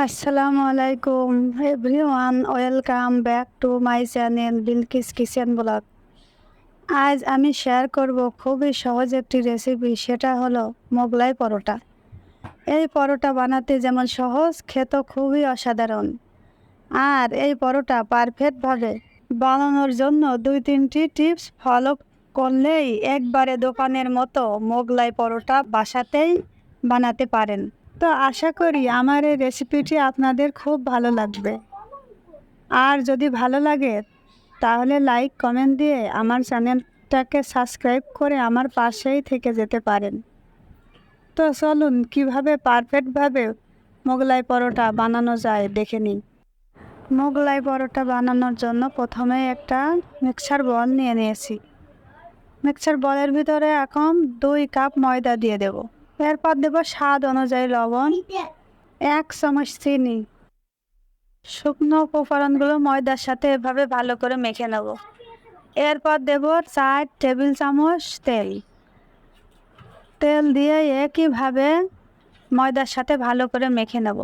আসসালামু আলাইকুম everyone welcome back to my channel Bilkis kitchen blog আজ আমি শেয়ার করব খুবই সহজ একটি রেসিপি সেটা হলো মোগলাই পরোটা। এই পরোটা বানাতে যেমন সহজ, খেতে খুবই অসাধারণ। আর এই পরোটা পারফেক্টভাবে বানানোর জন্য দুই তিনটি টিপস ফলো করলেই একবারে দোকানের মতো মোগলাই পরোটা বাসাতেই বানাতে পারেন। তো আশা করি আমার এই রেসিপিটি আপনাদের খুব ভালো লাগবে। আর যদি ভালো লাগে, তাহলে লাইক কমেন্ট দিয়ে আমার চ্যানেলটাকে সাবস্ক্রাইব করে আমার পাশেই থেকে যেতে পারেন। তো চলুন, কীভাবে পারফেক্টভাবে মোগলাই পরোটা বানানো যায় দেখে নিন মোগলাই পরোটা বানানোর জন্য প্রথমে একটা মিক্সার বল নিয়ে নিয়েছি। মিক্সার বলের ভিতরে এখন দুই কাপ ময়দা দিয়ে দেব। এরপর দেব স্বাদ অনুযায়ী লবণ। এক চামচ চিনি। শুকনো উপকরণগুলো ময়দার সাথে এভাবে ভালো করে মেখে নেব। এরপর দেব চার টেবিল চামচ তেল। তেল দিয়ে একইভাবে ময়দার সাথে ভালো করে মেখে নেব।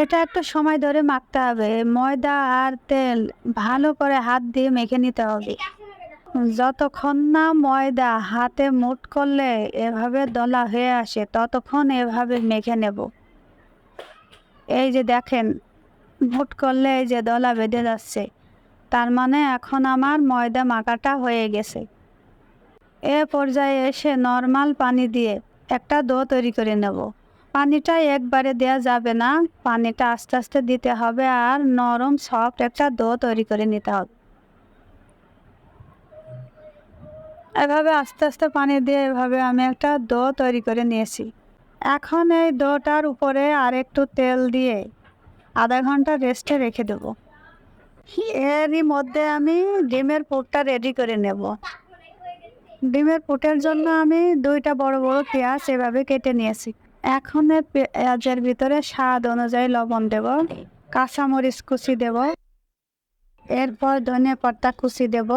এটা একটু সময় ধরে মাখতে হবে। ময়দা আর তেল ভালো করে হাত দিয়ে মেখে নিতে হবে। যতক্ষণ না ময়দা হাতে মুট করলে এভাবে দলা হয়ে আসে, ততক্ষণ এভাবে মেখে নেব। এই যে দেখেন মুট করলে এই যে দলা বেঁধে যাচ্ছে, তার মানে এখন আমার ময়দা মাখাটা হয়ে গেছে। এ পর্যায়ে এসে নর্মাল পানি দিয়ে একটা দো তৈরি করে নেব। পানিটা একবারে দেওয়া যাবে না, পানিটা আস্তে আস্তে দিতে হবে আর নরম সফট একটা দো তৈরি করে নিতে হবে। এভাবে আস্তে আস্তে পানি দিয়ে এভাবে আমি একটা দো তৈরি করে নিয়েছি। এখন এই দোটার উপরে আর একটু তেল দিয়ে আধা ঘণ্টা রেস্টে রেখে দেবো। এরই মধ্যে আমি ডিমের পুরটা রেডি করে নেব। ডিমের পুটের জন্য আমি দুইটা বড় বড় পেঁয়াজ এভাবে কেটে নিয়েছি। এখন পেঁয়াজের ভিতরে স্বাদ অনুযায়ী লবণ দেব, কাঁচামরিচ কুচি দেব, এরপর ধনে পাতা কুচি দেব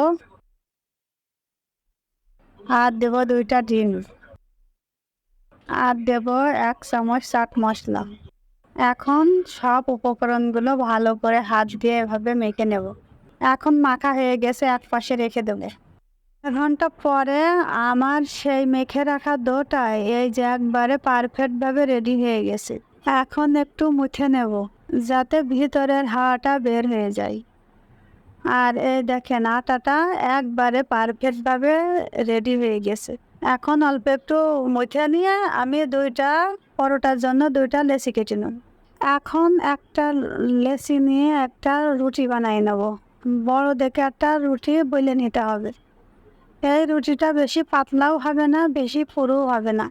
আর দেব দুইটা ডিম। আর দেব এক চামচ চাট মশলা। এখন সব উপকরণগুলো ভালো করে হাত দিয়ে এভাবে মেখে নেব। এখন মাখা হয়ে গেছে এক পাশে রেখে দেবো। ঘণ্টা পরে আমার সেই মেখে রাখা দোটা এই যে একবারে পারফেক্টভাবে রেডি হয়ে গেছে। এখন একটু মুছে নেব, যাতে ভিতরের হাওয়াটা বের হয়ে যায়। আর এই দেখেন আটাটা একবারে পারফেক্টভাবে রেডি হয়ে গেছে। এখন অল্প একটু মুছে নিয়ে আমি দুইটা পরোটার জন্য দুইটা লেসি কেটে নেব। এখন একটা লেসি নিয়ে একটা রুটি বানাই নেব। বড় দেখে একটা রুটি বলে নিতে হবে। এই রুটিটা বেশি পাতলাও হবে না, বেশি পুরো হবে না।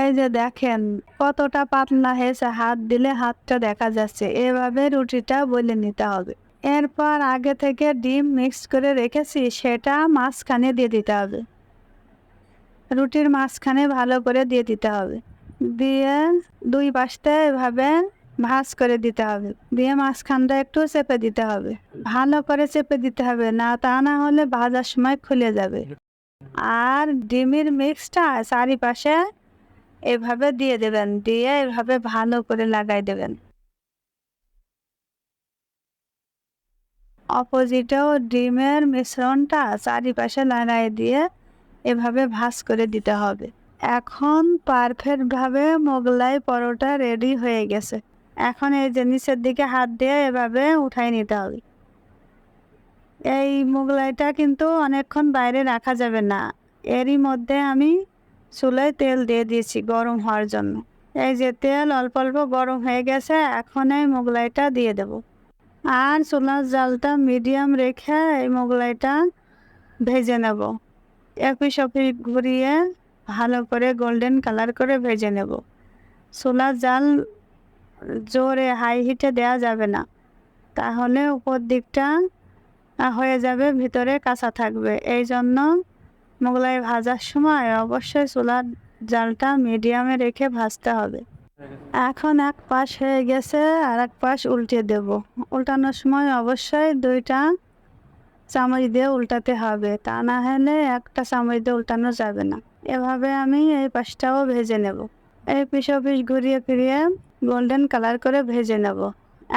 এই যে দেখেন কতটা পাতলা হয়েছে, হাত দিলে হাতটা দেখা যাচ্ছে। এভাবে রুটিটা বলে নিতে হবে। এরপর আগে থেকে ডিম মিক্স করে রেখেছি, সেটা মাঝখানে দিয়ে দিতে হবে। রুটির মাঝখানে ভালো করে দিয়ে দিতে হবে। দিয়ে দুই পাশটা এভাবে ভাজ করে দিতে হবে। দিয়ে মাঝখানটা একটু চেপে দিতে হবে। ভালো করে চেপে দিতে হবে, না তা না হলে ভাজার সময় খুলে যাবে। আর ডিমের মিক্সটা চারিপাশে এভাবে দিয়ে দেবেন, দিয়ে এভাবে ভালো করে লাগাই দেবেন। অপোজিটেও ডিমের মিশ্রণটা চারিপাশে লাগাই দিয়ে এভাবে ভাজ করে দিতে হবে। এখন পারফেক্টভাবে মোগলাই পরোটা রেডি হয়ে গেছে। এখন এই যে নিচের দিকে হাত দিয়ে এভাবে উঠাই নিতে হবে। এই মোগলাইটা কিন্তু অনেকক্ষণ বাইরে রাখা যাবে না। এরই মধ্যে আমি চুলায় তেল দিয়ে দিয়েছি গরম হওয়ার জন্য। এই যে তেল অল্প অল্প গরম হয়ে গেছে, এখন এই মোগলাইটা দিয়ে দেব। আর চুলার জালটা মিডিয়াম রেখে এই মোগলাইটা ভেজে নেব। এপিস ওপিস ঘুরিয়ে ভালো করে গোল্ডেন কালার করে ভেজে নেব। চুলার জাল জোরে হাই হিটে দেওয়া যাবে না। তাহলে উপর দিকটা হয়ে যাবে, ভিতরে কাঁচা থাকবে। এই জন্য মোগলাই ভাজার সময় অবশ্যই চুলার জালটা মিডিয়ামে রেখে ভাজতে হবে। এখন এক পাশ হয়ে গেছে আর এক পাশ উল্টে দেব। উল্টানোর সময় অবশ্যই দুইটা চামচ দিয়ে উল্টাতে হবে, তা না হলে একটা চামচ দিয়ে উল্টানো যাবে না। এভাবে আমি এই পাশটাও ভেজে নেব। এই পিস পিস ঘুরিয়ে ফিরিয়ে গোল্ডেন কালার করে ভেজে নেব।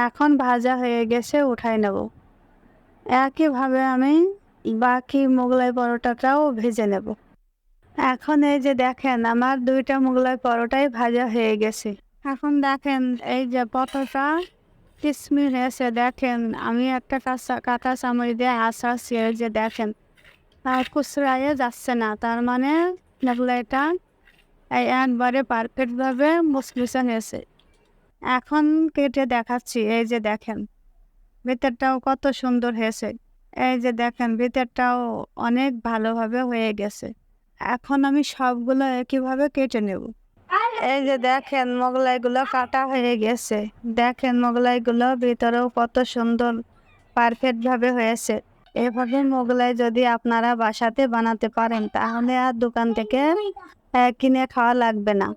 এখন ভাজা হয়ে গেছে, উঠাই নেব। একইভাবে আমি বাকি মোগলাই পরোটাটাও ভেজে নেব। এখন এই যে দেখেন, আমার দুইটা মোগলাই পরোটাই ভাজা হয়ে গেছে। এখন দেখেন, এই যে পরোটা কিসমিস হয়েছে দেখেন, আমি একটা কাঁচা কাঁচা চামড়ি দিয়ে আসাচ্ছি এই যে দেখেন, আর কুচড়াইয়ে যাচ্ছে না। তার মানে মোগলাইটা এই একবারে পারফেক্টভাবে মুসমুসে হয়েছে। এখন কেটে দেখাচ্ছি, এই যে দেখেন, ভিতরটাও কত সুন্দর হয়েছে। এই যে দেখেন, ভিতরটাও অনেক ভালোভাবে হয়ে গেছে। এখন আমি সবগুলো একইভাবে কেটে নেব। এই যে দেখেন মোগলাইগুলো কাটা হয়ে গেছে। দেখেন মোগলাইগুলো ভিতরেও কত সুন্দর পারফেক্টভাবে হয়েছে। এভাবে মোগলাই যদি আপনারা বাসাতে বানাতে পারেন, তাহলে আর দোকান থেকে কিনে খাওয়া লাগবে না।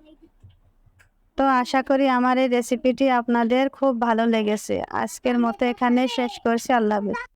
তো আশা করি আমার এই রেসিপিটি আপনাদের খুব ভালো লেগেছে। আজকের মতো এখানে শেষ করছি। আল্লাহ হাফেজ।